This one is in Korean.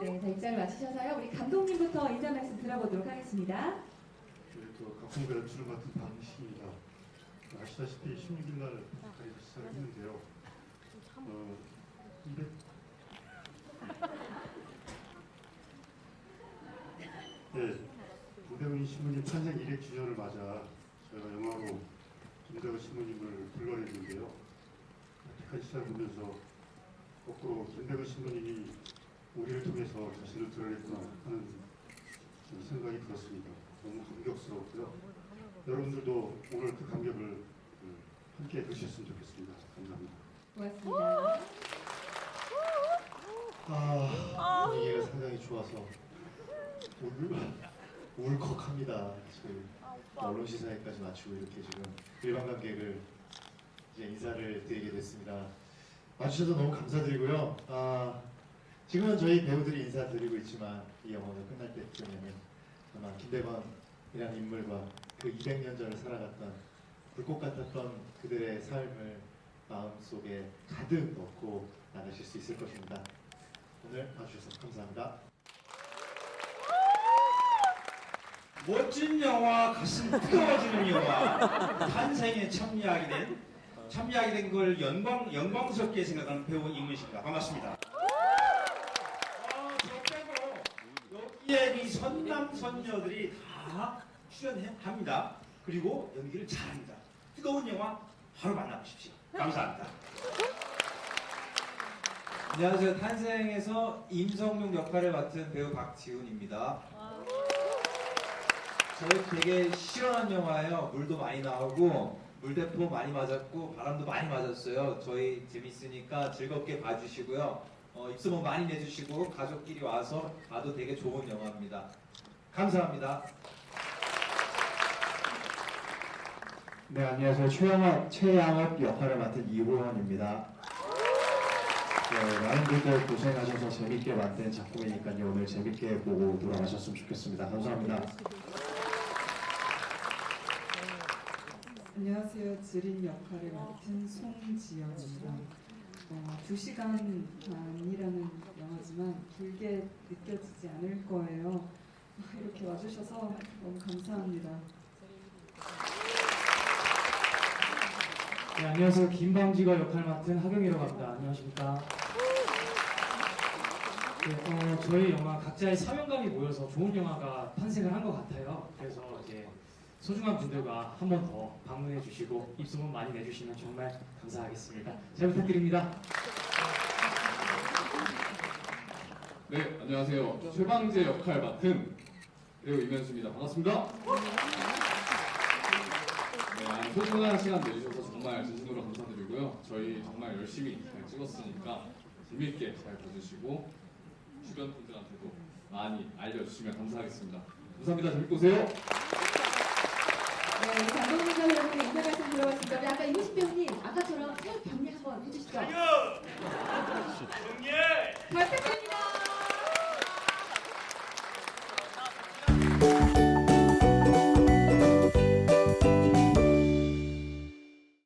네, 자 입장을 마치셔서요. 우리 감독님부터 인사 말씀 들어보도록 하겠습니다. 네, 또 각본가 연출을 맡은 방시입니다. 아시다시피 16일 날 북한에서 시작을 했는데요. 어, 200... 네, 고대훈 신부님 탄생 200주년을 맞아 저희가 영화로 김대호 신부님을 불러냈는데요. 시작을 보면서 거꾸로 김대호 신부님이 우리를 통해서 자신을 드러냈구나 하는 좀 생각이 들었습니다. 너무 감격스럽고요. 여러분들도 오늘 그 감격을 그, 함께 해주셨으면 좋겠습니다. 감사합니다. 고맙습니다. 아, 분위기가 상당히 좋아서 울, 울컥합니다. 지금 언론 시사회까지 마치고 이렇게 지금 일반 관객을 이제 인사를 드리게 됐습니다. 와주셔서 너무 감사드리고요. 아, 지금은 저희 배우들이 인사드리고 있지만 이 영화가 끝날 때쯤에는 아마 김대건이라는 인물과 그 200년 전을 살아갔던 불꽃 같았던 그들의 삶을 마음속에 가득 넣고 나가실 수 있을 것입니다. 오늘 봐주셔서 감사합니다. 멋진 영화, 가슴 뜨거워지는 영화, 탄생에 참여하게 된, 참여하게 된 걸 영광, 영광스럽게 생각하는 배우 이문식입니다. 반갑습니다. 아, 저 이 선남, 선녀들이 다 출연합니다. 그리고 연기를 잘합니다. 뜨거운 영화 바로 만나보십시오. 감사합니다. 안녕하세요. 탄생에서 임성룡 역할을 맡은 배우 박지훈입니다. 저희 되게 시원한 영화예요. 물도 많이 나오고 물대포 많이 맞았고 바람도 많이 맞았어요. 저희 재밌으니까 즐겁게 봐주시고요. 어, 입소문 많이 내주시고 가족끼리 와서 봐도 되게 좋은 영화입니다. 감사합니다. 네, 안녕하세요. 최영업, 최양업 역할을 맡은 이호원입니다. 네, 많은 분들 고생하셔서 재밌게 만든 작품이니까요. 오늘 재밌게 보고 돌아가셨으면 좋겠습니다. 감사합니다. 안녕하세요. 지린 역할을 맡은 송지연입니다. 어, 2시간 반이라는 영화지만 길게 느껴지지 않을 거예요. 아, 이렇게 와주셔서 너무 감사합니다. 네, 안녕하세요. 김방지가 역할 맡은 하경이라고 합니다. 안녕하십니까. 네, 어, 저희 영화 각자의 사명감이 모여서 좋은 영화가 탄생을 한 것 같아요. 그래서 이제 소중한 분들과 한 번 더 방문해 주시고 입소문 많이 내주시면 정말 감사하겠습니다. 잘 부탁드립니다. 네, 안녕하세요. 최방재 역할 맡은 배우 이면수입니다. 반갑습니다. 네, 아, 소중한 시간 내주셔서 정말 진심으로 감사드리고요. 저희 정말 열심히 잘 찍었으니까 재밌게 잘 봐주시고 주변 분들한테도 많이 알려주시면 감사하겠습니다. 감사합니다. 재밌게 보세요. 네, 우리 감독님과 여러분의 인사 우리 아까 이무식 배우님 아까처럼 새 병리 한번 해주시죠. 정예! 잘 부탁드립니다.